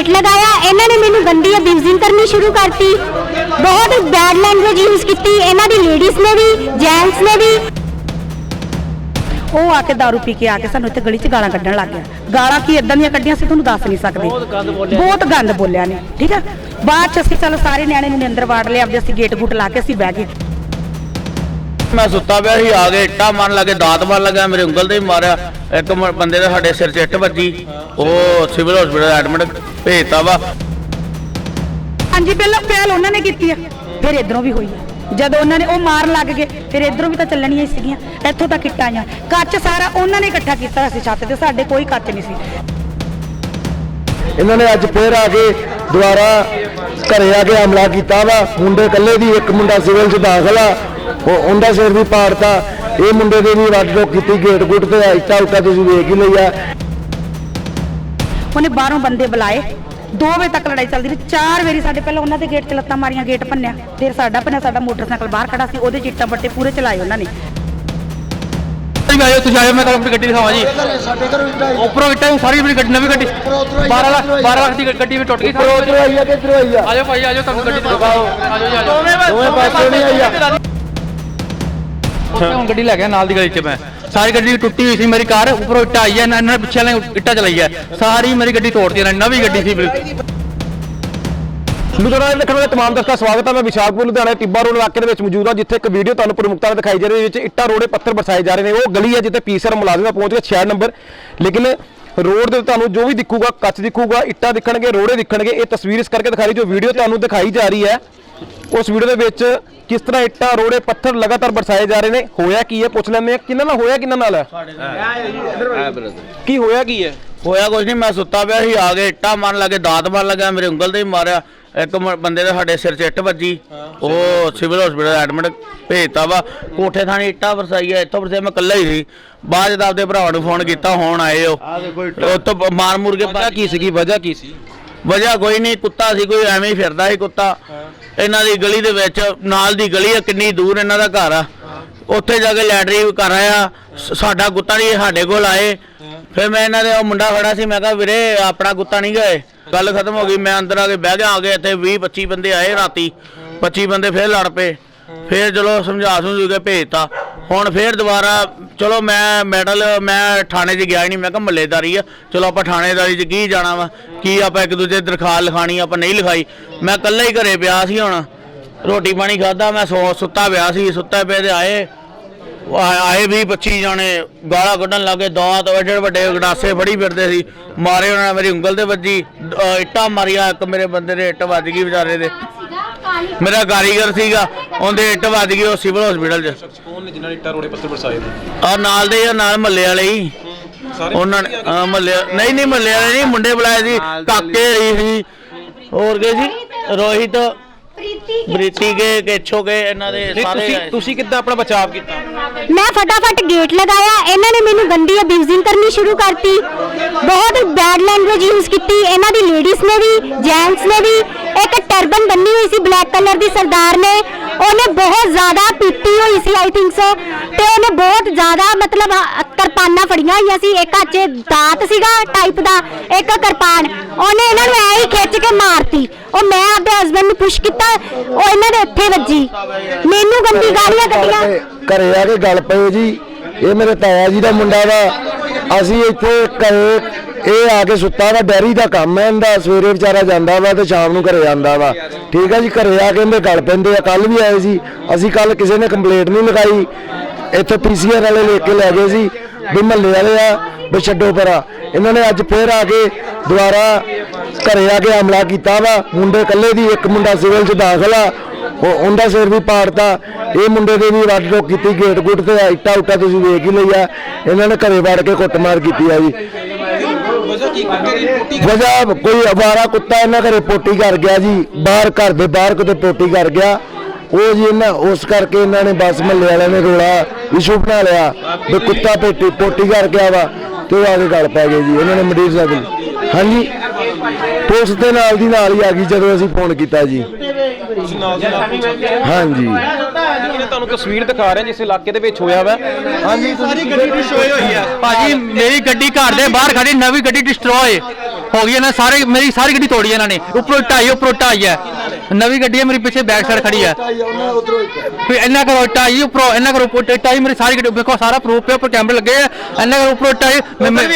Gate ਲਗਾਇਆ। ਇਹਨਾਂ ਨੇ ਮੈਨੂੰ ਗੰਦੀ ਅਬਿਊਜ਼ਿੰਗ ਕਰਨੀ ਸ਼ੁਰੂ ਕਰਤੀ। ਬਹੁਤ ਬੈਡ ਲੈਂਗੁਏਜ ਯੂਜ਼ ਕੀਤੀ। ਇਹਨਾਂ ਦੀ ਲੇਡੀਜ਼ ਨੇ ਵੀ ਜੈਂਟਸ ਨੇ ਵੀ। ਉਹ ਆ ਕੇ दारू ਪੀ ਕੇ ਆ ਕੇ ਸਾਨੂੰ ਇੱਥੇ ਗਲੀ 'ਚ ਗਾਲਾਂ ਕੱਢਣ ਲੱਗ ਗਿਆ। ਗਾਲਾਂ ਕੀ ਇਦਾਂ ਦੀਆਂ ਕੱਢੀਆਂ ਸੀ ਤੁਹਾਨੂੰ ਦੱਸ ਨਹੀਂ ਸਕਦੇ। ਬਹੁਤ ਗੰਦ ਬੋਲਿਆ। ਬਹੁਤ ਗੰਦ ਬੋਲਿਆ ਨੇ। ਠੀਕ ਹੈ ਬਾਅਦ ਚ ਅਸੀਂ ਚਲੋ ਸਾਰੇ ਨਿਆਣੇ ਨੂੰ ਅੰਦਰ ਵਾੜ ਲਿਆ। ਆਪਦੇ ਅਸੀਂ ਗੇਟ ਗੁੱਟ ਲਾ ਕੇ ਅਸੀਂ ਬਹਿ ਗਏ। ਮੈਂ ਸੁੱਤਾ ਪਿਆ ਸੀ ਆ ਕੇ ਇੱਟਾਂ ਮਾਰਨ ਲੱਗੇ ਦਾਤ ਮਾਰਨ ਲੱਗਾ ਮੇਰੇ ਉਂਗਲ ਤੇ ਵੀ ਮਾਰਿਆ। ਇੱਕ ਮ- ਬੰਦੇ ਦੇ ਸਾਡੇ ਸਿਰ 'ਚ ਇੱਟ ਵੱਜੀ ਉਹ ਸਿਵਲ ਹਸਪੀਟਲ ਐਡਮਿਟ ਭੇਜਤਾ ਵਾ। ਹਾਂਜੀ ਪਹਿਲਾਂ ਪਹਿਲ ਉਹਨਾਂ ਨੇ ਕੀਤੀ ਆ ਫਿਰ ਇਧਰੋਂ ਵੀ ਹੋਈ ਆ। ਜਦੋਂ ਉਹਨਾਂ ਨੇ ਉਹ ਮਾਰਨ ਲੱਗ ਗਏ ਫਿਰ ਇਧਰੋਂ ਵੀ ਤਾਂ ਚੱਲਣੀਆਂ ਹੀ ਸੀਗੀਆਂ ਇੱਥੋਂ ਤੱਕ ਇੱਟਾਂ ਆਈਆਂ। ਕੱਚ ਸਾਰਾ ਉਹਨਾਂ ਨੇ ਇਕੱਠਾ ਕੀਤਾ ਹੋਇਆ ਸੀ ਛੱਤ ਤੇ ਸਾਡੇ ਕੋਈ ਕੱਚ ਨਹੀਂ ਸੀ। ਇਹਨਾਂ ਨੇ ਅੱਜ ਫੇਰ ਆ ਕੇ ਦੁਬਾਰਾ ਘਰੇ ਆ ਕੇ ਹਮਲਾ ਕੀਤਾ ਵਾ। ਮੁੰਡੇ ਇਕੱਲੇ ਦੀ, ਇੱਕ ਮੁੰਡਾ ਸਿਵਲ 'ਚ ਦਾਖਲ ਆ। ਉਹ ਉਹਦਾ ਸਿਰ ਵੀ ਪਾੜਤਾ। ਇਹ ਮੁੰਡੇ ਦੇ ਵੀ ਵੱਡ ਰੋਕ ਕੀਤੀ, ਗੇਟ ਗੁੱਟ ਤੇ ਇੱਟਾਂ ਉੱਟਾਂ ਤੁਸੀਂ ਵੇਖ ਹੀ ਲਈਆ। ਉਹਨੇ ਬਾਹਰੋਂ ਬੰਦੇ ਬੁਲਾਏ। 2 ਵਜੇ ਤੱਕ ਲੜਾਈ ਚੱਲਦੀ ਰਹੀ। ਚਾਰ ਵਾਰੀ ਸਾਡੇ ਪਹਿਲਾਂ ਉਹਨਾਂ ਦੇ ਗੇਟ 'ਚ ਲੱਤਾਂ ਮਾਰੀਆਂ, ਗੇਟ ਭੰਨਿਆ। ਫਿਰ ਸਾਡਾ ਭੰਨਿਆ, ਸਾਡਾ ਮੋਟਰਸਾਈਕਲ ਬਾਹਰ ਖੜਾ ਸੀ। ਉਹਦੇ ਚਿੱਟਾ ਬੱਟੇ ਪੂਰੇ ਚਲਾਏ ਉਹਨਾਂ ਨੇ। ਤੁਸੀਂ ਆਇਓ ਤੁਸੀਂ ਆਇਓ ਮੈਂ ਤੁਹਾਨੂੰ ਆਪਣੀ ਗੱਡੀ ਦਿਖਾਵਾਂ ਜੀ। ਉੱਪਰੋਂ ਇੱਟਾਂ ਸਾਰੀ ਆਪਣੀ ਗੱਡੀ ਨਵੀਂ ਗੱਡੀ। 12 ਲੱਖ 12 ਲੱਖ ਦੀ ਗੱਡੀ ਵੀ ਟੁੱਟ ਗਈ ਸਾਰੀ ਉਧਰ ਕਿੱਧਰ ਆਈਆ ਆਜੋ ਭਾਈ ਆਜੋ ਤੁਹਾਨੂੰ ਗੱਡੀ ਦਿਖਾਓ। ਆਜੋ ਜੀ ਆਜੋ। ਦੋਵੇਂ ਪਾਸੇ ਨਹੀਂ ਆਈਆ ਉੱਥੇ ਹੁਣ ਗੱਡੀ ਲੈ ਗਿਆ ਨਾਲ ਦੀ ਗਲੀ 'ਚ ਮੈਂ। ਸਾਰੀ ਗੱਡੀ ਟੁੱਟੀ ਹੋਈ ਸੀ ਮੇਰੀ ਕਾਰ ਉੱਪਰੋਂ ਇੱਟਾਂ ਆਈ ਹੈ ਇਹਨਾਂ ਨੇ ਪਿੱਛੇ ਵਾਲੇ ਇੱਟਾਂ ਚਲਾਈ ਹੈ ਸਾਰੀ ਮੇਰੀ ਗੱਡੀ ਤੋੜਤੀ ਇਹਨਾਂ ਨੇ ਨਵੀਂ ਗੱਡੀ ਸੀ ਬਿਲਕੁਲ। ਲੁਧਿਆਣਾ ਦੇ ਦੇਖਣ ਵਾਲੇ ਤਮਾਮ ਦਰਸ਼ਕਾਂ ਦਾ ਸਵਾਗਤ ਹੈ। ਮੈਂ ਵਿਸ਼ਾਲਪੁਰ ਲੁਧਿਆਣਾ ਟਿੱਬਾ ਰੋਡ ਇਲਾਕੇ ਦੇ ਵਿੱਚ ਮੌਜੂਦ ਹਾਂ, ਜਿੱਥੇ ਇੱਕ ਵੀਡੀਓ ਤੁਹਾਨੂੰ ਪ੍ਰਮੁਖਤਾ ਨਾਲ ਦਿਖਾਈ ਜਾ ਰਹੀ ਹੈ ਵਿੱਚ ਇੱਟਾਂ, ਰੋੜੇ, ਪੱਥਰ ਬਰਸਾਏ ਜਾ ਰਹੇ ਨੇ। ਉਹ ਗਲੀ ਹੈ ਜਿੱਥੇ ਪੀਸਰ ਮੁਲਾਜ਼ਮ ਪਹੁੰਚ ਗਿਆ 6 ਨੰਬਰ। ਲੇਕਿਨ ਰੋਡ ਦੇ ਤੁਹਾਨੂੰ ਜੋ ਵੀ ਦਿਖੂਗਾ, ਕੱਚ ਦਿਖੂਗਾ, ਇੱਟਾਂ ਦਿਖਣਗੇ, ਰੋੜੇ ਦਿਖਣਗੇ, ਇਹ ਤਸਵੀਰ ਇਸ ਕਰਕੇ ਦਿਖਾਈ, ਜੋ ਵੀਡੀਓ ਤੁਹਾਨੂੰ ਦਿਖਾਈ ਜਾ ਰਹੀ ਹੈ, ਉਸ ਵੀਡੀਓ ਦੇ ਵਿੱਚ ਕਿਸ ਤਰ੍ਹਾਂ ਇੱਟਾਂ, ਰੋੜੇ, ਪੱਥਰ ਲਗਾਤਾਰ ਬਰਸਾਏ ਜਾ ਰਹੇ ਨੇ। ਹੋਇਆ ਕੀ ਹੈ? ਪੁੱਛ ਲੈਂਦੇ ਆ ਕਿੰਨਾਂ ਨਾਲ ਹੋਇਆ ਕਿੰਨਾਂ ਨਾਲ? ਕੀ ਹੋਇਆ ਕੀ ਹੈ? ਹੋਇਆ ਕੁਝ ਨਹੀਂ, ਮੈਂ ਸੁੱਤਾ ਪਿਆ ਸੀ, ਆ ਕੇ ਇੱਟਾਂ ਮਾਰਨ ਲੱਗੇ, ਦਾਤ ਮਾਰਨ ਲੱਗਾ, ਮੇਰੇ ਉਂਗਲ ਤੇ ਵੀ ਮਾਰਿਆ। ਇੱਕ ਮ- ਬੰਦੇ ਦੇ ਸਾਡੇ ਸਿਰ 'ਚ ਇੱਟ ਵੱਜੀ। ਉਹ ਸਿਵਲ ਹਸਪੀਟਲ ਐਡਮਿਟ ਭੇਜਤਾ ਵਾ। ਕੋਠੇ ਥਾਣੀ ਇੱਟਾਂ ਵਰਸਾਈ ਆ ਇੱਥੋਂ ਵਰਸੇ ਮੈਂ ਇਕੱਲਾ ਹੀ ਸੀ। ਬਾਅਦ ਜਦ ਆਪਦੇ ਭਰਾਵਾਂ ਨੂੰ ਫੋਨ ਕੀਤਾ ਹੁਣ ਆਏ ਉਹ। ਉਹ ਤੋਂ ਮਾਰ ਮੁਰ ਕੇ ਵਜ੍ਹਾ ਕੀ ਸੀਗੀ? ਵਜ੍ਹਾ ਕੀ ਸੀ? ਵਜ੍ਹਾ ਕੋਈ ਨਹੀਂ ਕੁੱਤਾ ਸੀ ਕੋਈ ਐਵੇਂ ਹੀ ਫਿਰਦਾ ਸੀ ਕੁੱਤਾ। ਇਹਨਾਂ ਦੀ ਗਲੀ ਦੇ ਵਿੱਚ ਨਾਲ ਦੀ ਗਲੀ ਆ ਕਿੰਨੀ ਦੂਰ ਇਹਨਾਂ ਦਾ ਘਰ ਆ। ਉੱਥੇ ਜਾ ਕੇ ਲੈਟਰੀ ਕਰ ਆਇਆ। ਸ- ਸਾਡਾ ਕੁੱਤਾ ਨਹੀਂ ਸਾਡੇ ਕੋਲ ਆਏ। ਫਿਰ ਮੈਂ ਇਹਨਾਂ ਦੇ ਉਹ ਮੁੰਡਾ ਖੜਾ ਸੀ ਮੈਂ ਕਿਹਾ ਵੀਰੇ ਆਪਣਾ ਕੁੱਤਾ ਨਹੀਂ ਗਏ। ਗੱਲ ਖਤਮ ਹੋ ਗਈ ਮੈਂ ਅੰਦਰ ਆ ਕੇ ਬਹਿ ਗਿਆ ਆ ਕੇ ਇੱਥੇ 20 25 ਬੰਦੇ ਆਏ ਰਾਤੀ 25 ਬੰਦੇ ਫਿਰ ਲੜ ਪਏ। ਫਿਰ ਚਲੋ ਸਮਝਾ ਸਮਝੂ ਕੇ ਭੇਜਤਾ। ਹੁਣ ਫਿਰ ਦੁਬਾਰਾ ਚਲੋ ਮੈਂ ਮੈਡਲ ਮੈਂ ਥਾਣੇ 'ਚ ਗਿਆ ਹੀ ਨਹੀਂ ਮੈਂ ਕਿਹਾ ਮੱਲੇਦਾਰੀ ਆ। ਚਲੋ ਆਪਾਂ ਥਾਣੇਦਾਰੀ 'ਚ ਕੀ ਜਾਣਾ ਵਾ? ਕੀ ਆਪਾਂ ਇੱਕ ਦੂਜੇ ਦਰਖਾਸਤ ਲਿਖਾਣੀ ਆਪਾਂ ਨਹੀਂ ਲਿਖਾਈ। ਮੈਂ ਇਕੱਲਾ ਹੀ ਘਰੇ ਪਿਆ ਸੀ ਹੁਣ। ਰੋਟੀ ਪਾਣੀ ਖਾਦਾ ਮੈਂ ਸੌ ਸੁੱਤਾ ਪਿਆ ਸੀ ਸੁੱਤਾ ਪਿਆ ਤੇ ਆਏ। ਆਏ- ਆਏ ਵੀ 25 ਜਾਣੇ ਗਾਲਾਂ ਕੱਢਣ ਲੱਗੇ ਦਾਤ ਵੱਡੇ ਵੱਡੇ ਗੜਾਸੇ ਫੜੀ ਫਿਰਦੇ ਸੀ। ਮਾਰੇ ਉਹਨਾਂ ਨੇ ਮੇਰੀ ਉਂਗਲ ਤੇ ਵੱਜੀ ਇੱਟਾਂ ਮਾਰੀਆਂ ਇੱਕ ਮੇਰੇ ਬੰਦੇ ਦੇ ਇੱਟ ਵੱਜ ਗਈ ਵਿਚਾਰੇ ਦੇ। ਮੇਰਾ ਕਾਰੀਗਰ ਸੀਗਾ ਉਹਦੇ ਇੱਟ ਵੱਜ ਗਈ ਉਹ ਸਿਵਲ ਹਸਪੀਟਲ 'ਚ। ਕੌਣ ਨੇ ਜਿਨ੍ਹਾਂ ਨੇ ਇੱਟਾਂ ਰੋੜੇ ਪੱਥਰ ਬਰਸਾਏ ਨੇ? ਆ ਨਾਲ ਦੇ ਆ ਨਾਲ ਮੱਲੇ ਵਾਲੇ ਹੀ। ਉਹਨਾਂ ਨੇ ਮੱਲੇ ਨਹੀਂ ਨਹੀਂ ਮੱਲੇ ਵਾਲੇ ਨਹੀਂ ਮੁੰਡੇ ਬੁਲਾਏ ਸੀ ਕਾਕੇ ਰਹੀ ਸੀ। ਹੋਰ ਗਏ ਸੀ ਰੋਹਿਤ ਬ੍ਰਿਤੀ ਕੇ ਕੇਛੋ ਕੇ ਇਹਨਾਂ ਦੇ ਸਾਰੇ ਤੁਸੀਂ ਆਏ। ਤੁਸੀਂ ਕਿੱਦਾਂ ਆਪਣਾ ਬਚਾਅ ਕੀਤਾ? ਮੈਂ ਫਟਾਫਟ ਗੇਟ ਲਗਾਇਆ ਇਹਨਾਂ ਨੇ ਮੈਨੂੰ ਗੰਦੀ ਅਬਿਊਜ਼ਿੰਗ ਕਰਨੀ ਸ਼ੁਰੂ ਕਰਤੀ। ਬਹੁਤ ਬੈਡ ਲੈਂਗੁਏਜ ਯੂਜ਼ ਕੀਤੀ ਇਹਨਾਂ ਦੀ ਲੇਡੀਜ਼ ਨੇ ਵੀ ਜੈਂਟਸ ਨੇ ਵੀ। ਇੱਕ ਟਰਬਨ ਬੰਨੀ ਹੋਈ ਸੀ ਬਲੈਕ ਕਲਰ ਦੀ ਸਰਦਾਰ ਨੇ। ਉਹਨੇ ਬਹੁਤ ਜ਼ਿਆਦਾ ਪੀਤੀ ਹੋਈ ਸੀ ਆਈ ਥਿੰਕ ਸੋ ਤੇ ਉਹਨੇ ਬਹੁਤ ਜ਼ਿਆਦਾ ਮਤਲਬ ਕਿਰਪਾਨਾਂ ਫੜੀਆਂ ਹੋਈਆਂ ਸੀ ਇੱਕ ਹੱਥ 'ਚ ਦਾਤ ਸੀਗਾ ਟਾਈਪ ਦਾ ਇੱਕ ਕਿਰਪਾਨ। ਉਹਨੇ ਇਹਨਾਂ ਨੂੰ ਐ ਹੀ ਖਿੱਚ ਕੇ ਮਾਰਤੀ। ਉਹ ਮੈਂ ਆਪਦੇ ਹਸਬੰਡ ਨੂੰ ਪੁਸ਼ ਕੀਤਾ ਉਹ ਇਹਨਾਂ ਦੇ ਇੱਥੇ ਵੱਜੀ। ਮੈਨੂੰ ਗੰਦੀ ਗਾਲੀਆਂ ਕੱਢੀਆਂ। ਘਰੇ ਆ ਕੇ ਗੱਲ ਪਏ ਜੀ। ਇਹ ਮੇਰੇ ਤਾਇਆ ਜੀ ਦਾ ਮੁੰਡਾ ਵਾ। ਅਸੀਂ ਇੱਥੇ ਘਰੇ ਇਹ ਆ ਕੇ ਸੁੱਤਾ ਵਾ। ਡੈਰੀ ਦਾ ਕੰਮ ਹੈ ਇਹਦਾ। ਸਵੇਰੇ ਵਿਚਾਰਾ ਜਾਂਦਾ ਵਾ ਤੇ ਸ਼ਾਮ ਨੂੰ ਘਰੇ ਆਉਂਦਾ ਵਾ। ਠੀਕ ਹੈ ਜੀ ਘਰੇ ਆ ਕੇ ਇਹਦੇ ਗੱਲ ਪੈਂਦੇ ਆ। ਕੱਲ ਵੀ ਆਏ ਸੀ। ਅਸੀਂ ਕੱਲ ਕਿਸੇ ਨੇ ਕੰਪਲੇਂਟ ਨਹੀਂ ਲਗਾਈ। ਇੱਥੇ ਪੀਸੀਆਰ ਵਾਲੇ ਲੈ ਕੇ ਲੈ ਗਏ ਸੀ। ਵੀ ਮਹੱਲੇ ਵਾਲੇ ਆ, ਵੀ ਛੱਡੋ ਪਰਾ ਇਹਨਾਂ ਨੇ ਅੱਜ ਫੇਰ ਆ ਕੇ ਦੁਬਾਰਾ ਘਰੇ ਆ ਕੇ ਹਮਲਾ ਕੀਤਾ ਵਾ। ਮੁੰਡੇ ਇਕੱਲੇ ਦੀ, ਇੱਕ ਮੁੰਡਾ ਸਿਵਲ 'ਚ ਦਾਖਲ ਆ। ਉਹ ਉਹਦਾ ਸਿਰ ਵੀ ਪਾੜਤਾ। ਇਹ ਮੁੰਡੇ ਦੇ ਵੀ ਵੱਡ ਰੋਕ ਕੀਤੀ, ਗੇਟ ਗੁੱਟ ਤੇ ਇੱਟਾ ਉੱਟਾ ਤੁਸੀਂ ਵੇਖ ਹੀ ਲਈ ਆ। ਇਹਨਾਂ ਨੇ ਘਰੇ ਵੜ ਕੇ ਕੁੱਟਮਾਰ ਕੀਤੀ ਆ ਜੀ। ਵਜ੍ਹਾ ਕੋਈ ਅਵਾਰਾ ਕੁੱਤਾ ਇਹਨਾਂ ਘਰੇ ਪੋਟੀ ਕਰ ਗਿਆ ਜੀ। ਬਾਹਰ ਘਰ ਦੇ ਬਾਹਰ ਕਿਤੇ ਪੋਟੀ ਕਰ ਗਿਆ। ਉਹ ਜੀ ਇਹਨਾਂ, ਉਸ ਕਰਕੇ ਇਹਨਾਂ ਨੇ ਬੱਸ ਮਹੱਲੇ ਵਾਲਿਆਂ ਨੇ ਰੋਲਾ ਇਸ਼ੂ ਬਣਾ ਲਿਆ, ਵੀ ਕੁੱਤਾ ਪੇਟੀ, ਪੋਟੀ ਕਰਕੇ ਆਵਾ ਤੇ ਉਹ ਆ ਕੇ ਗੱਲ ਪੈ ਗਏ ਜੀ, ਇਹਨਾਂ ਨੇ ਮੰਡੀਰ ਸਾਹਿਬ ਹਾਂਜੀ? ਪੁਲਿਸ ਦੇ ਨਾਲ ਦੀ ਨਾਲ ਹੀ ਆ ਗਈ ਜਦੋਂ ਅਸੀਂ ਫੋਨ ਕੀਤਾ ਜੀ। ਹਾਂਜੀ। ਇਹਨੇ ਤੁਹਾਨੂੰ ਤਸਵੀਰ ਦਿਖਾ ਰਹੇ ਜਿਸ ਇਲਾਕੇ ਦੇ ਵਿੱਚ ਹੋਇਆ ਵਾ। ਹਾਂਜੀ ਸਾਰੀ ਗੱਡੀ ਡਿਸਟਰੋਏ ਹੋਈ ਆ। ਭਾਜੀ ਮੇਰੀ ਗੱਡੀ ਘਰ ਦੇ ਬਾਹਰ ਖੜੀ ਨਵੀਂ ਗੱਡੀ ਡਿਸਟਰੋਏ ਹੋ ਗਈ ਇਹਨਾਂ ਸਾਰੇ ਮੇਰੀ ਸਾਰੀ ਗੱਡੀ ਤੋੜੀ ਇਹਨਾਂ ਨੇ। ਉੱਪਰੋਂ ਢਾਈ ਉੱਪਰੋਂ ਢਾਈ ਹੈ। ਨਵੀਂ ਗੱਡੀ ਹੈ ਮੇਰੀ ਪਿੱਛੇ ਬੈਕ ਸਾਈਡ ਖੜੀ ਹੈ। ਫਿਰ ਇਹਨਾਂ ਕਰੋ ਢਾਈ ਉੱਪਰੋਂ ਇਹਨਾਂ ਕਰੋ ਉੱਪਰੋਂ ਢਾਈ ਮੇਰੀ ਸਾਰੀ ਗੱਡੀ ਵੇਖੋ ਸਾਰਾ ਪ੍ਰੂਫ ਹੈ ਉੱਪਰ ਕੈਮਰੇ ਲੱਗੇ ਆ ਇਹਨਾਂ ਕਰੋ ਉੱਪਰੋਂ ਢਾਈ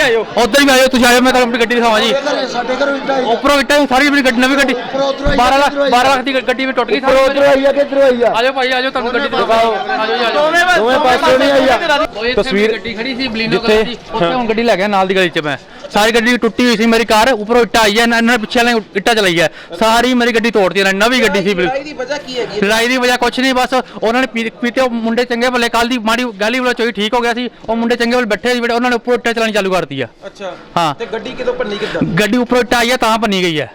ਆਇਓ। ਉੱਧਰ ਵੀ ਆਇਓ ਤੁਸੀਂ ਆਇਓ ਮੈਂ ਤੁਹਾਨੂੰ ਆਪਣੀ ਗੱਡੀ ਦਿਖਾਵਾਂ ਜੀ। ਸਾਡੇ ਘਰੋਂ ਇੱਟਾਂ ਉੱਪਰੋਂ ਇੱਟਾਂ ਹੀ ਸਾਰੀ ਮੇਰੀ ਗੱਡੀ ਨਵੀਂ ਗੱਡੀ। ਉੱਧਰੋਂ ਆਈ, 12 ਲੱਖ ਆਈ। 12 ਲੱਖ ਦੀ ਗੱਡੀ ਵੀ ਟੁੱਟ ਗਈ ਉੱਪਰੋਂ ਉੱਧਰੋਂ ਆਈ ਆ ਕਿ ਇੱਧਰੋਂ ਆਈ ਆ? ਆਜੋ ਭਾਈ ਆਜੋ ਤੁਹਾਨੂੰ ਗੱਡੀ ਦਿਖਾਓ। ਆਜੋ ਜੀ ਆਜੋ ਦੋਵੇਂ ਪਾਸੋਂ ਨਹੀਂ ਆਈ ਆ। ਤਸਵੀਰ ਤਸਵੀਰ ਗੱਡੀ ਖੜੀ ਸੀ ਬਲੀਨੋ ਜਿੱਥੇ- ਕਲਰ ਦੀ। ਉੱਥੇ ਹੁਣ ਗੱਡੀ ਲੈ ਗਿਆ ਨਾਲ ਦੀ ਗਲੀ 'ਚ ਮੈਂ। ਸਾਰੀ ਗੱਡੀ ਟੁੱਟੀ ਹੋਈ ਸੀ ਮੇਰੀ ਕਾਰ ਉੱਪਰੋਂ ਇੱਟਾਂ ਆਈ ਹੈ ਇਹਨਾਂ ਨੇ ਪਿੱਛੇ ਵਾਲੇ ਇੱਟਾਂ ਚਲਾਈ ਹੈ ਸਾਰੀ ਮੇਰੀ ਗੱਡੀ ਤੋੜਤੀ ਇਹਨਾਂ ਨੇ ਨਵੀਂ ਗੱਡੀ ਸੀ ਲੜਾਈ ਦੀ ਵਜ੍ਹਾ ਕੀ ਹੈਗੀ? ਲੜਾਈ ਦੀ ਵਜ੍ਹਾ ਕੁਛ ਨਹੀਂ ਬਸ ਉਹਨਾਂ ਨੇ ਪੀ- ਪੀਤੇ ਉਹ ਮੁੰਡੇ ਚੰਗੇ ਭਲੇ ਕੱਲ ਦੀ ਮਾੜੀ ਗਾਲੀ ਵਾਲਾ ਚੋਈ ਠੀਕ ਹੋ ਗਿਆ ਸੀ ਉਹ ਮੁੰਡੇ ਚੰਗੇ ਭਲੇ ਬੈਠੇ ਸੀ ਜਿਹੜੇ ਉਹਨਾਂ ਨੇ ਉੱਪਰੋਂ ਇੱਟਾਂ ਚਲਾਣੀ ਚਾਲੂ ਕਰਤੀ ਆ। ਅੱਛਾ। ਹਾਂ। ਤੇ ਗੱਡੀ ਕਿਦੋਂ ਭੰਨੀ ਕਿੱਦਾਂ? ਗੱਡੀ ਉੱਪਰੋਂ ਇੱਟਾਂ ਆਈ ਹੈ ਤਾਂ ਬਣੀ ਗਈ ਹੈ।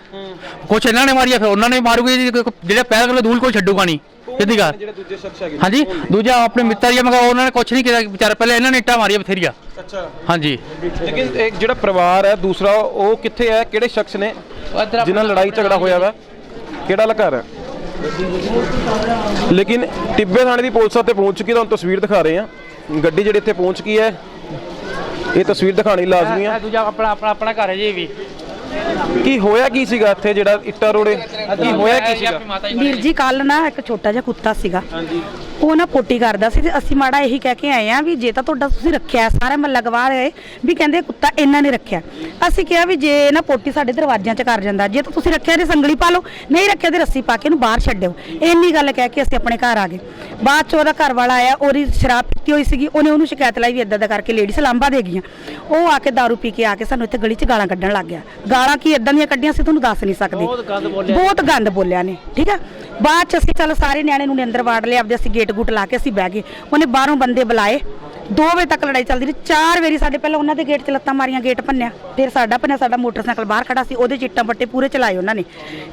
ਕੁਛ ਇਹਨਾਂ ਨੇ ਮਾਰੀ ਹੈ ਫਿਰ ਉਹਨਾਂ ਨੇ ਮਾਰੂਗੇ ਜੀ, ਜਿਹੜੇ ਪੈਰ ਕੋਲ ਧੂਲ ਕੋਈ ਛੱਡੂਗਾ ਨਹੀਂ ਸਿੱਧੀ ਗੱਲ। ਜਿਹੜੇ ਦੂਜੇ ਸ਼ਖਸ ਹੈਗੇ ਹਾਂਜੀ ਦੂਜਾ ਆਪਣੇ ਮਿੱਤਰ ਜੀ ਮਗਾ ਉਹਨਾਂ ਨੇ ਕੁਛ ਨਹੀਂ ਕੀਤਾ। ਵਿਚਾਰ ਪਹਿਲੇ ਇਹਨਾਂ ਨੇ ਇੱਟਾਂ ਮਾਰੀਆਂ ਬਥੇਰੀਆਂ। ਅੱਛਾ। ਹਾਂਜੀ। ਲੇਕਿਨ ਇੱਕ ਜਿਹੜਾ ਪਰਿਵਾਰ ਹੈ ਦੂਸਰਾ ਉਹ ਕਿੱਥੇ ਹੈ? ਕਿਹੜੇ ਸ਼ਖਸ ਨੇ? ਜਿਨ੍ਹਾਂ ਲੜਾਈ ਝਗੜਾ ਹੋਇਆ ਵਾ? ਕਿਹੜਾ ਵਾਲਾ ਘਰ ਹੈ? ਲੇਕਿਨ ਟਿੱਬੇ ਥਾਣੇ ਦੀ ਪੁਲਿਸ ਉੱਤੇ ਪਹੁੰਚ ਚੁੱਕੀ ਤੁਹਾਨੂੰ ਤਸਵੀਰ ਦਿਖਾ ਰਹੇ ਹਾਂ। ਗੱਡੀ ਜਿਹੜੀ ਇੱਥੇ ਪਹੁੰਚ ਗਈ ਹੈ ਇਹ ਤਸਵੀਰ ਦਿਖਾਣੀ ਲਾਜ਼ਮੀ ਹੈ ਦੂਜਾ ਆਪਣਾ ਆਪਣਾ ਆਪਣਾ ਘਰ ਹੈ ਜੀ ਇਹ ਵੀ। ਕੀ ਹੋਇਆ ਕੀ ਸੀਗਾ ਇੱਥੇ ਜਿਹੜਾ ਇੱਟਾਂ ਰੋੜੇ? ਕੀ ਹੋਇਆ ਕੀ ਸੀਗਾ? ਵੀਰ ਜੀ ਕੱਲ ਨਾ ਇੱਕ ਛੋਟਾ ਜਿਹਾ ਕੁੱਤਾ ਸੀਗਾ। ਉਹ ਨਾ ਪੋਟੀ ਕਰਦਾ ਸੀ ਤੇ ਅਸੀਂ ਮਾੜਾ ਇਹੀ ਕਹਿ ਕੇ ਆਏ ਆ ਵੀ ਜੇ ਤਾਂ ਤੁਹਾਡਾ ਤੁਸੀਂ ਰੱਖਿਆ ਹੈ, ਸਾਰਾ ਮਹੱਲਾ ਗਵਾਹ ਰਹੇ। ਵੀ ਕਹਿੰਦੇ ਕੁੱਤਾ ਇਹਨਾਂ ਨੇ ਰੱਖਿਆ। ਅਸੀਂ ਕਿਹਾ ਵੀ ਜੇ ਨਾ ਪੋਟੀ ਸਾਡੇ ਦਰਵਾਜ਼ਿਆਂ 'ਚ ਕਰ ਜਾਂਦਾ ਜੇ ਤਾਂ ਤੁਸੀਂ ਰੱਖਿਆ ਤੇ ਸੰਗਲੀ ਪਾ ਲਓ ਨਹੀਂ ਰੱਖਿਆ ਤੇ ਰੱਸੀ ਪਾ ਕੇ ਇਹਨੂੰ ਬਾਹਰ ਛੱਡਿਓ। ਇੰਨੀ ਗੱਲ ਕਹਿ ਕੇ ਅਸੀਂ ਆਪਣੇ ਘਰ ਆ ਗਏ। ਬਾਅਦ 'ਚ ਉਹਦਾ ਘਰ ਵਾਲਾ ਆਇਆ ਉਹਦੀ ਸ਼ਰਾਬ ਪੀਤੀ ਹੋਈ ਸੀਗੀ ਉਹਨੇ ਉਹਨੂੰ ਸ਼ਿਕਾਇਤ ਲਾਈ ਵੀ ਇਦਾਂ ਦਾ ਕਰਕੇ ਲੇਡੀਜ਼ ਲਾਂਬਾ ਦੇ ਗਈਆਂ। ਉਹ ਆ ਕੇ दारू ਪੀ ਕੇ ਆ ਕੇ ਸਾਨੂੰ ਇੱਥੇ ਗਲੀ 'ਚ ਗਾਲਾਂ ਕੱਢਣ ਲੱਗ ਗਿਆ। ਗਾਲਾਂ ਕੀ ਇਦਾਂ ਦੀਆਂ ਕੱਢੀਆਂ ਸੀ ਤੁਹਾਨੂੰ ਦੱਸ ਨਹੀਂ ਸਕਦੀ। ਬਹੁਤ ਗੰਦ ਬੋਲਿਆ ਨੇ ਠੀਕ ਆ? ਬਾਅਦ ਚ ਅਸੀਂ ਚੱਲ ਸਾਰੇ ਨਿਆਣੇ ਨੂੰ ਅੰਦਰ ਵਾੜ ਲਿਆ ਆਪਦੇ ਅਸੀਂ ਗੇਟ ਗੂਟ ਲਾ ਕੇ ਅਸੀਂ ਬਹਿ ਗਏ। ਉਹਨੇ ਬਾਹਰੋਂ ਬੰਦੇ ਬੁਲਾਏ। 2 ਵਜੇ ਤੱਕ ਲੜਾਈ ਚੱਲਦੀ ਰਹੀ। ਚਾਰ ਵਾਰੀ ਸਾਡੇ ਪਹਿਲਾਂ ਉਹਨਾਂ ਦੇ ਗੇਟ 'ਚ ਲੱਤਾਂ ਮਾਰੀਆਂ ਗੇਟ ਭੰਨਿਆ। ਫਿਰ ਸਾਡਾ ਭੰਨਿਆ ਸਾਡਾ ਮੋਟਰਸਾਈਕਲ ਬਾਹਰ ਖੜਾ ਸੀ। ਉਹਦੇ ਚਿੱਟਾਂ ਪੱਟੇ ਪੂਰੇ ਚਲਾਏ ਉਹਨਾਂ ਨੇ।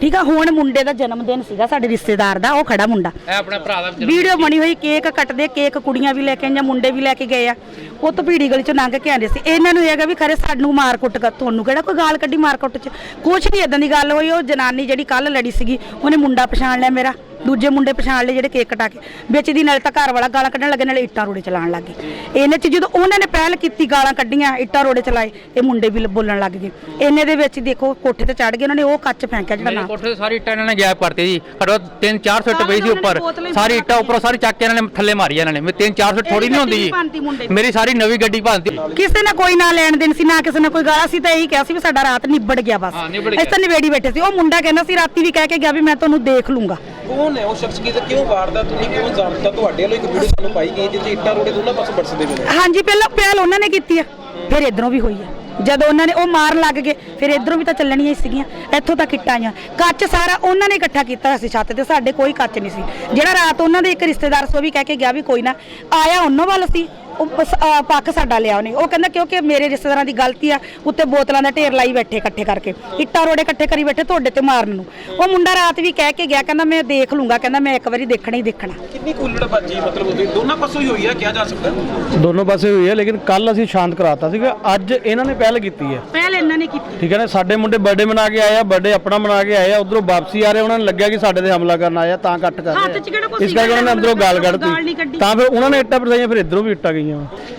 ਠੀਕ ਆ ਹੁਣ ਮੁੰਡੇ ਦਾ ਜਨਮ ਦਿਨ ਸੀਗਾ ਸਾਡੇ ਰਿਸ਼ਤੇਦਾਰ ਦਾ ਉਹ ਖੜਾ ਮੁੰਡਾ। ਇਹ ਆਪਣਾ ਭਰਾ ਦਾ ਵੀਡੀਓ ਬਣੀ ਹੋਈ ਕੇਕ ਕੱਟਦੇ ਕੇਕ ਕੁੜੀਆਂ ਵੀ ਲੈ ਕੇ ਆਈਆਂ ਮੁੰਡੇ ਵੀ ਲੈ ਕੇ ਗਏ ਆ। ਉਹ ਤੋਂ ਭੀੜੀ ਗਲੀ ਚੋਂ ਲੰਘ ਕੇ ਆਂਦੇ ਸੀ। ਇਹਨਾਂ ਨੂੰ ਇਹ ਹੈਗਾ ਵੀ ਖਰੇ ਸਾਨੂੰ ਮਾਰ ਕੁੱਟ ਕਰ ਤੁਹਾਨੂੰ ਕਿਹੜਾ ਕੋਈ ਗਾਲ ਕੱਢੀ ਮਾਰ ਕੁੱਟ ਚ? ਕੁਛ ਨਹੀਂ ਇਦਾਂ ਦੀ ਗੱਲ ਹੋਈ ਉਹ ਜਨਾਨੀ ਜਿਹੜੀ ਕੱਲ ਲੜੀ ਸੀਗੀ ਉਹਨੇ ਮੁੰਡਾ ਪਛਾਣ ਲਿਆ। ਮੇਰਾ ਦੂਜੇ ਮੁੰਡੇ ਪਛਾਣ ਲਏ ਜਿਹੜੇ ਕੇਕ ਕਟਾ ਕੇ। ਵਿੱਚ ਦੀ ਨਾਲੇ ਤਾਂ ਘਰ ਵਾਲਾ ਗਾਲਾਂ ਕੱਢਣ ਲੱਗੇ ਨਾਲੇ ਇੱਟਾਂ ਰੋੜੇ ਚਲਾਉਣ ਲੱਗੇ ਇਹਨੇ ਚ ਜਦੋਂ ਉਹਨਾਂ ਨੇ ਪਹਿਲ ਕੀਤੀ ਗਾਲਾਂ ਕੱਢੀਆਂ ਇੱਟਾਂ ਰੋੜੇ ਚਲਾਏ ਇਹ ਮੁੰਡੇ ਵੀ ਬੋਲਣ ਲੱਗ ਗਏ। ਇਹਨੇ ਦੇ ਵਿੱਚ ਦੇਖੋ ਕੋਠੇ ਤੇ ਚੜ ਗਏ ਉਹਨਾਂ ਨੇ ਉਹ ਕੱਚ ਫੈਂਕਿਆ ਜਿਹੜਾ ਨਾ ਕੋਠੇ ਤੇ ਸਾਰੀ ਇੱਟਾਂ ਇਹਨਾਂ ਨੇ ਗੈਪ ਕਰਤੀ ਜੀ। ਘੱਟੋ 3-4 ਫੁੱਟ ਪਈ ਸੀ ਉੱਪਰ। ਸਾਰੀ ਇੱਟਾਂ ਉੱਪਰੋਂ ਸਾਰੀ ਚੱਕ ਕੇ ਇਹਨਾਂ ਨੇ ਥੱਲੇ ਮਾਰੀ ਇਹਨਾਂ ਨੇ। ਮੈਂ 3-4 ਫੁੱਟ ਥੋੜੀ ਨਹੀਂ ਹੁੰਦੀ ਜੀ। ਮੇਰੀ ਸਾਰੀ ਨਵੀਂ ਗੱਡੀ ਭੰਨਤੀ। ਕਿਸੇ ਨਾਲ ਕੋਈ ਨਾ ਲੈਣ ਦੇਣ ਸੀ ਨਾ ਕਿਸੇ ਨਾਲ ਕੋਈ ਗਾਲਾ। ਸੀ ਤਾਂ ਇਹੀ ਕਿਹਾ ਸੀ ਵੀ ਸਾਡਾ ਰਾਤ ਨਿਬੜ ਗਿਆ ਬਸ। ਇਸ ਗਿਆ। ਤਾਂ ਨਿਬੇੜੀ ਬੈਠੇ ਸੀ। ਉਹ ਮੁੰਡਾ ਕਹਿੰਦਾ ਸੀ ਰਾਤੀ ਵੀ ਕਹਿ ਕੇ ਗਿਆ ਵੀ ਮੈਂ ਤੁਹਾਨੂੰ ਦੇਖ ਲੂੰਗਾ। ਕੌਣ ਹੈ ਉਹ ਸ਼ਖਸ? ਕੀ ਕਿਉਂ ਵਾਰਦਾ ਤੁਸੀਂ ਕਿਉਂ ਜਾਣਦਾ ਤੁਹਾਡੇ ਵੱਲੋਂ ਇੱਕ ਵੀਡੀਓ ਸਾਨੂੰ ਪਾਈ ਗਈ ਜਿੱਥੇ ਇੱਟਾਂ ਰੋੜੇ ਦੋਨਾਂ ਪਾਸੇ ਬਰਸਦੇ ਪਏ ਨੇ। ਹਾਂਜੀ, ਪਹਿਲਾਂ ਪਹਿਲ ਉਹਨਾਂ ਨੇ ਕੀਤੀ ਆ, ਫਿਰ ਇਧਰੋਂ ਵੀ ਹੋਈ ਆ। ਜਦੋਂ ਉਹਨਾਂ ਨੇ ਉਹ ਮਾਰ ਲੱਗ ਗਏ, ਫਿਰ ਇਧਰੋਂ ਵੀ ਤਾਂ ਚੱਲਣੀਆਂ ਹੀ ਸੀਗੀਆਂ, ਇੱਥੋਂ ਤੱਕ ਇੱਟਾਂ ਆਈਆਂ। ਕੱਚ ਸਾਰਾ ਉਹਨਾਂ ਨੇ ਇਕੱਠਾ ਕੀਤਾ ਹੋਇਆ ਸੀ ਛੱਤ ਤੇ, ਸਾਡੇ ਕੋਈ ਕੱਚ ਨਹੀਂ ਸੀ। ਜਿਹੜਾ ਰਾਤ ਉਹਨਾਂ ਦੇ ਇੱਕ ਰਿਸ਼ਤੇਦਾਰ ਸੋ ਵੀ ਕਹਿ ਕੇ ਗਿਆ ਵੀ ਕੋਈ ਨਾ, ਆਇਆ ਉਹਨਾਂ ਵੱਲ ਸੀ। ਉਹ ਅਹ, ਪੱਕ ਸਾਡਾ ਲਿਆ ਉਹਨੇ। ਉਹ ਕਹਿੰਦਾ ਕਿਉਂਕਿ ਮੇਰੇ ਰਿਸ਼ਤੇਦਾਰਾਂ ਦੀ ਗਲਤੀ ਆ ਉੱਤੇ ਬੋਤਲਾਂ ਦਾ ਢੇਰ ਲਾਈ ਬੈਠੇ ਇਕੱਠੇ ਕਰਕੇ। ਇੱਟਾਂ ਰੋੜੇ ਇਕੱਠੇ ਕਰੀ ਬੈਠੇ ਤੁਹਾਡੇ ਤੇ ਮਾਰਨ ਨੂੰ। ਉਹ ਮੁੰਡਾ ਰਾਤ ਵੀ ਕਹਿ ਕੇ ਗਿਆ ਕਹਿੰਦਾ ਮੈਂ ਦੇਖ ਲੂੰਗਾ ਕਹਿੰਦਾ ਮੈਂ ਇੱਕ ਵਾਰੀ ਦੇਖਣਾ ਹੀ ਦੇਖਣਾ। ਕਿੰਨੀ ਕੁੱਲੜ ਬਾਜੀ ਮਤਲਬ ਉਹਦੀ ਦੋਨਾਂ ਪਾਸੋਂ ਹੀ ਹੋਈ ਹੈ ਕਿਹਾ ਜਾ ਸਕਦਾ? ਦੋਨੋਂ ਪਾਸੇ ਹੋਈ ਹੈ ਲੇਕਿਨ ਕੱਲ ਅਸੀਂ ਸ਼ਾਂਤ ਕਰਾਤਾ ਸੀਗਾ। ਅੱਜ ਇਹਨਾਂ ਨੇ ਪਹਿਲ ਕੀਤੀ ਹੈ ਪਹਿਲ ਇਹਨਾਂ ਨੇ ਕੀਤੀ। ਠੀਕ ਹੈ ਨਾ? ਸਾਡੇ ਮੁੰਡੇ ਬਰਥਡੇ ਮਨਾ ਕੇ ਆਏ ਆ ਬਰਥਡੇ ਆਪਣਾ ਮਨਾ ਕੇ ਆਏ ਆ ਉਧਰੋਂ ਵਾਪਸੀ ਆ ਰਹੇ ਉਹਨਾਂ ਨੂੰ ਲੱਗਿਆ ਕਿ ਸਾਡੇ ਤੇ ਹਮਲਾ ਕਰਨ ਆਇਆ ਤਾਂ ਕੱਟ ਕਰ ਹੱਥ ਰਹੇ 'ਚ ਕਿਹੜਾ ਕੁਛ ਆ। ਇਸ ਕਰਕੇ ਉਹਨਾਂ ਨੇ ਅੰਦਰੋਂ ਗਾਲ ਗਾਲ ਨਹੀਂ ਕੱਢਤੀ ਕੱਢੀ। ਤਾਂ ਫਿਰ ਉਹਨਾਂ ਨੇ ਇੱਟਾਂ ਪਰਦਾਈਆਂ ਫਿਰ ਇਧਰੋਂ ਵੀ ਇੱਟਾਂ ਗਈਆਂ।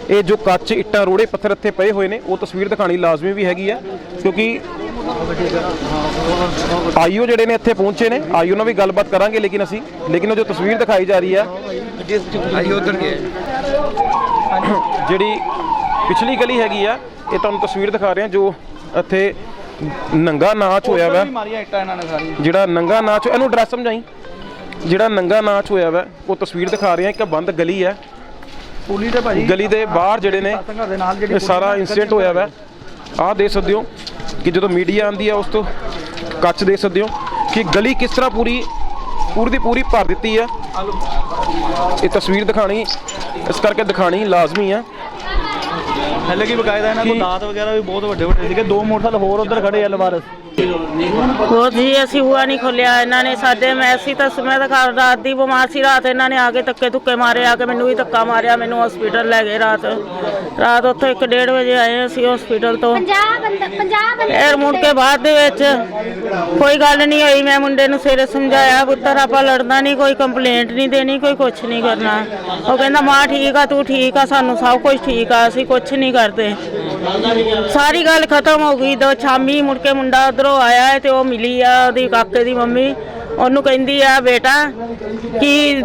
ਇਹ ਜੋ ਕੱਚ ਇੱਟਾਂ ਰੋੜੇ ਪੱਥਰ ਇੱਥੇ ਪਏ ਹੋਏ ਨੇ ਉਹ ਤਸਵੀਰ ਦਿਖਾਣੀ ਲਾਜ਼ਮੀ ਵੀ ਹੈਗੀ ਹੈ ਕਿਉਂਕਿ ਆਈਓ ਜਿਹੜੇ ਨੇ ਇੱਥੇ ਪਹੁੰਚੇ ਨੇ ਆਈਓ ਨਾਲ ਵੀ ਗੱਲਬਾਤ ਕਰਾਂਗੇ ਲੇਕਿਨ ਅਸੀਂ ਲੇਕਿਨ ਉਹ ਜੋ ਤਸਵੀਰ ਦਿਖਾਈ ਜਾ ਰਹੀ ਆਈਓ ਉਧਰ ਜਿਹੜੀ ਪਿਛਲੀ ਗਲੀ ਹੈਗੀ ਆ ਇਹ ਤੁਹਾਨੂੰ ਤਸਵੀਰ ਦਿਖਾ ਰਹੇ ਹਾਂ ਜੋ ਇੱਥੇ ਨੰਗਾ ਨਾਚ ਹੋਇਆ ਵਾ। ਜਿਹੜਾ ਨੰਗਾ ਨਾਚ ਇਹਨੂੰ ਐਡਰੈਸ ਸਮਝਾਈ। ਜਿਹੜਾ ਨੰਗਾ ਨਾਚ ਹੋਇਆ ਵਾ ਉਹ ਤਸਵੀਰ ਦਿਖਾ ਰਹੇ ਹਾਂ ਇੱਕ ਬੰਦ ਗਲੀ ਹੈ ਪੁਲੀ ਤੇ ਭਾਜੀ ਗਲੀ ਦੇ ਬਾਹਰ ਜਿਹੜੇ ਨੇ ਦੇ ਇਹ ਸਾਰਾ ਇਨਸੀਡੈਂਟ ਹੋਇਆ ਵਾ। ਆਹ ਦੇਖ ਸਕਦੇ ਹੋ ਕਿ ਜਦੋਂ ਮੀਡੀਆ ਆਂਦੀ ਆ ਉਸ ਤੋਂ ਕੱਚ ਦੇ ਸਕਦੇ ਹੋ ਕਿ ਗਲੀ ਕਿਸ ਤਰ੍ਹਾਂ ਪੂਰੀ ਪੂਰੀ ਦੀ ਪੂਰੀ ਭਰ ਦਿੱਤੀ ਆ। ਇਹ ਤਸਵੀਰ ਦਿਖਾਣੀ ਇਸ ਕਰਕੇ ਦਿਖਾਣੀ ਲਾਜ਼ਮੀ ਆ। ਹਲੇ ਕੀ ਬਕਾਇਦਾ ਇਹਨਾਂ ਕੋਲ ਦਾਤ ਵਗੈਰਾ ਵੀ ਬਹੁਤ ਵੱਡੇ ਵੱਡੇ ਸੀਗੇ। ਦੋ ਮੋਟਰਸਾਈਕਲ ਹੋਰ ਉਧਰ ਖੜੇ ਆ ਲਵਾਰਸ ਉਹ ਜੀ, ਅਸੀਂ ਹੁਆ ਨਹੀਂ ਖੋਲਿਆ ਇਹਨਾਂ ਨੇ ਸਾਡੇ, ਮੈਂ ਅਸੀਂ ਤਾਂ ਮੈਂ ਤਾਂ ਘਰ ਰਾਤ ਦੀ ਬਿਮਾਰ ਸੀ, ਰਾਤ ਇਹਨਾਂ ਨੇ ਆ ਕੇ ਧੱਕੇ ਧੁੱਕੇ ਮਾਰੇ, ਆ ਕੇ ਮੈਨੂੰ ਵੀ ਧੱਕਾ ਮਾਰਿਆ, ਮੈਨੂੰ ਹਸਪੀਟਲ ਲੈ ਗਏ ਰਾਤ। ਰਾਤ ਉੱਥੋਂ 1:30 ਵਜੇ ਆਏ ਅਸੀਂ ਹਸਪੀਟਲ ਤੋਂ। 50 ਬੰਦਾ 50 ਬੰਦੇ ਫਿਰ ਮੁੜ ਕੇ ਬਾਅਦ ਦੇ ਵਿੱਚ ਕੋਈ ਗੱਲ ਨਹੀਂ ਹੋਈ ਮੈਂ ਮੁੰਡੇ ਨੂੰ ਸਵੇਰੇ ਸਮਝਾਇਆ ਪੁੱਤਰ ਆਪਾਂ ਲੜਨਾ ਨਹੀਂ ਕੋਈ ਕੰਪਲੇਂਟ ਨਹੀਂ ਦੇਣੀ ਕੋਈ ਕੁਝ ਨਹੀਂ ਕਰਨਾ। ਉਹ ਕਹਿੰਦਾ ਮਾਂ ਠੀਕ ਆ ਤੂੰ ਠੀਕ ਆ ਸਾਨੂੰ ਸਭ ਕੁਝ ਠੀਕ ਆ ਅਸੀਂ ਕੁਝ ਨਹੀਂ ਕਰਦੇ। ਸਾਰੀ ਗੱਲ ਖਤਮ ਹੋ ਗਈ ਦੋ ਸ਼ਾਮੀ ਮੁੜ ਕੇ ਮੁੰਡਾ ਉਧਰੋਂ ਆਇਆ ਤੇ ਉਹ ਮਿਲੀ ਆ ਉਹਦੀ ਕਾਕੇ ਦੀ ਮੰਮੀ। ਉਹਨੂੰ ਕਹਿੰਦੀ ਆ ਬੇਟਾ ਕਿ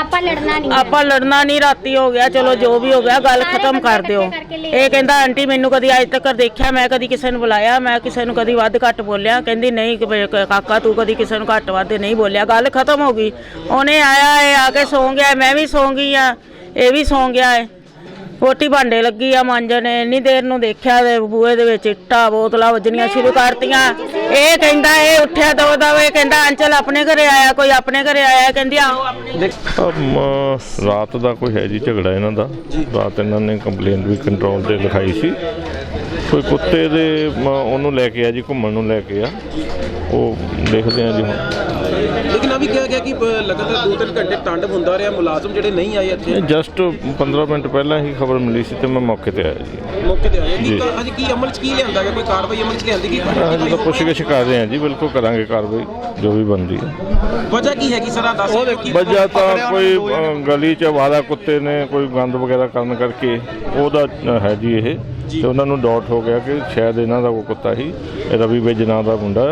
ਆਪਾਂ ਲੜਨਾ ਨਹੀਂ ਆਪਾਂ ਲੜਨਾ ਨਹੀਂ ਰਾਤੀ ਹੋ ਗਿਆ ਚਲੋ ਜੋ ਵੀ ਹੋ ਗਿਆ ਗੱਲ ਖਤਮ ਕਰ ਦਿਓ। ਇਹ ਕਹਿੰਦਾ ਆਂਟੀ ਮੈਨੂੰ ਕਦੀ ਅੱਜ ਤੱਕ ਦੇਖਿਆ ਮੈਂ ਕਦੀ ਕਿਸੇ ਨੂੰ ਬੁਲਾਇਆ ਮੈਂ ਕਿਸੇ ਨੂੰ ਕਦੀ ਵੱਧ ਘੱਟ ਬੋਲਿਆ। ਕਹਿੰਦੀ ਨਹੀਂ ਕਾਕਾ ਤੂੰ ਕਦੀ ਕਿਸੇ ਨੂੰ ਘੱਟ ਵੱਧ ਨਹੀਂ ਬੋਲਿਆ। ਗੱਲ ਖਤਮ ਹੋ ਗਈ। ਉਹਨੇ ਆਇਆ ਇਹ ਆ ਕੇ ਸੌਂ ਗਿਆ ਮੈਂ ਵੀ ਸੌਂ ਗਈ ਆ ਇਹ ਵੀ ਸੌਂ ਗਿਆ ਹੈ ਰੋਟੀ ਭਾਂਡੇ ਲੱਗੀ ਆ ਮਾਂਜਣ ਨੇ ਇੰਨੀ ਦੇਰ ਨੂੰ ਦੇਖਿਆ ਤੇ ਬੂਹੇ ਦੇ ਵਿੱਚ ਇੱਟਾਂ ਬੋਤਲਾਂ ਵੱਜਣੀਆਂ ਸ਼ੁਰੂ ਕਰਤੀਆਂ। ਇਹ ਕਹਿੰਦਾ ਇਹ ਉੱਠਿਆ ਦੋ ਦਵੇ ਕਹਿੰਦਾ ਅੰਚਲ ਆਪਣੇ ਘਰੇ ਆਇਆ ਕੋਈ ਆਪਣੇ ਘਰੇ ਆਇਆ? ਕਹਿੰਦੀ ਆਓ ਆਪਣੇ ਅਮ, ਰਾਤ ਦਾ ਕੋਈ ਹੈ ਜੀ ਝਗੜਾ ਇਹਨਾਂ ਦਾ। ਰਾਤ ਇਹਨਾਂ ਨੇ ਕੰਪਲੇਂਟ ਵੀ ਕੰਟਰੋਲ ਤੇ ਲਿਖਾਈ ਸੀ। ਕੋਈ ਕੁੱਤੇ ਦੇ ਮ, ਉਹਨੂੰ ਲੈ ਕੇ ਆ ਜੀ ਘੁੰਮਣ ਨੂੰ ਲੈ ਕੇ ਆ। ਉਹ ਦੇਖਦੇ ਆ ਜੀ ਹੁਣ। ਲੇਕਿਨ ਆ ਵੀ ਕਿਹਾ ਗਿਆ ਕਿ ਲਗਾਤਾਰ 2-3 ਘੰਟੇ ਤਾਂਡਵ ਹੁੰਦਾ ਰਿਹਾ ਮੁਲਾਜ਼ਮ ਜਿਹੜੇ ਨਹੀਂ ਆਏ ਇੱਥੇ। ਜਸਟ 15 ਮਿੰਟ ਪਹਿਲਾਂ ਹੀ ਖਬਰ ਮਿਲੀ ਸੀ ਤੇ ਮੈਂ ਮੌਕੇ ਤੇ ਆਇਆ ਜੀ। ਮੌਕੇ ਤੇ ਆਏ ਜੀ। ਅੱਜ ਕੀ ਅਮਲ ਚ ਕੀ ਲਿਆਂਦਾ ਗਿਆ? ਕੋਈ ਕਾਰਵਾਈ ਅਮਲ ਚ ਲਿਆਂਦੀ ਕੀ ਅਸੀਂ ਤਾਂ ਪੁੱਛਗਿੱਛ ਕਰ ਰਹੇ ਹਾਂ ਜੀ ਬਿਲਕੁਲ ਕਰਾਂਗੇ ਕਾਰਵਾਈ ਜੋ ਵੀ ਬਣਦੀ ਹੈ। ਵਜ੍ਹਾ ਕੀ ਹੈਗੀ ਸਰ? ਆ ਦੱਸ ਦਿਓ ਕੀ ਵਜ੍ਹਾ ਤਾਂ ਕੋਈ ਗਲੀ 'ਚ ਵਾਦਾ ਕੁੱਤੇ ਨੇ ਕੋਈ ਗੰਦ ਵਗੈਰਾ ਕਰਨ ਕਰਕੇ ਉਹਦਾ ਹੈ ਜੀ ਇਹ। ਤੇ ਉਹਨਾਂ ਨੂੰ ਡਾਊਟ ਹੋ ਗਿਆ ਕਿ ਸ਼ਾਇਦ ਇਹਨਾਂ ਦਾ ਕੋਈ ਕੁੱਤਾ ਹੀ ਰਵੀ ਵਿਜ ਨਾਂ ਦਾ ਮੁੰਡਾ।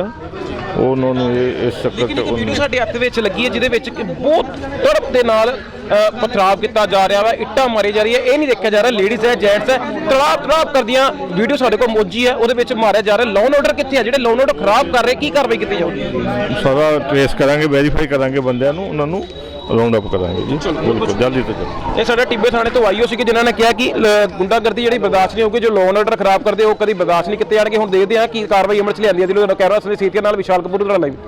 ਉਹਨਾਂ ਨੂੰ ਇਹ ਇਸ ਚੱਕਰ ਲੇਕਿਨ 'ਚ ਇੱਕ ਵੀਡੀਓ ਉਹਨੂੰ- ਸਾਡੇ ਹੱਥ ਵਿੱਚ ਲੱਗੀ ਹੈ ਜਿਹਦੇ ਵਿੱਚ ਕਿ ਬਹੁਤ ਤੜਪ ਦੇ ਨਾਲ ਅ, ਪਥਰਾਵ ਕੀਤਾ ਜਾ ਰਿਹਾ ਵਾ ਇੱਟਾਂ ਮਾਰੀ ਜਾ ਰਹੀ ਹੈ। ਇਹ ਨਹੀਂ ਦੇਖਿਆ ਜਾ ਰਿਹਾ ਲੇਡੀਜ਼ ਹੈ ਜੈਂਟਸ ਹੈ ਤੜਾਪ ਤੜਾਪ ਕਰਦੀਆਂ ਵੀਡੀਓ ਸਾਡੇ ਕੋਲ ਮੌਜੀ ਹੈ ਉਹਦੇ ਵਿੱਚ ਮਾਰਿਆ ਜਾ ਰਿਹਾ। ਲੋਨ ਆਰਡਰ ਕਿੱਥੇ ਹੈ ਜਿਹੜੇ ਲੋਨ ਆਰਡਰ ਖਰਾਬ ਕਰ ਰਹੇ ਕੀ ਕਾਰਵਾਈ ਕੀਤੀ ਜਾਊਗੀ? ਸਾਰਾ ਟ੍ਰੇਸ ਕਰਾਂਗੇ ਵੈਰੀਫਾਈ ਕਰਾਂਗੇ ਬੰਦਿਆਂ ਨੂੰ ਉਹਨਾਂ ਨੂੰ। ਰਾਉਂਡ ਅਪ ਕਰਾਂਗੇ ਜੀ। ਬਿਲਕੁਲ ਜਲਦੀ ਤੋਂ ਜਲਦੀ। ਇਹ ਸਾਡਾ ਟਿੱਬੇ ਥਾਣੇ ਤੋਂ ਆਈਓ ਸੀ ਕਿ ਜਿਨ੍ਹਾਂ ਨੇ ਕਿਹਾ ਕਿ ਲ- ਗੁੰਡਾਗਰਦੀ ਜਿਹੜੀ ਬਰਦਾਸ਼ਤ ਨਹੀਂ ਹੋਊਗੀ ਜੋ ਲੋਨ ਆਰਡਰ ਖਰਾਬ ਕਰਦੇ ਉਹ ਕਦੀ ਬਰਦਾਸ਼ਤ ਨਹੀਂ ਕੀਤੇ ਜਾਣਗੇ। ਹੁਣ ਦੇਖਦੇ ਹਾਂ ਕੀ ਕਾਰਵਾਈ ਅਮਲ ਚ ਲਿਆਂਦੀ ਹੈ। ਦਿਲੋਂ ਕੈਮਰਾ ਅਸਲੀ ਸੀਤੀਆਂ ਨਾਲ ਵਿਸ਼ਾਲ ਕਪੂਰ ਦਾ ਲਾਈਵ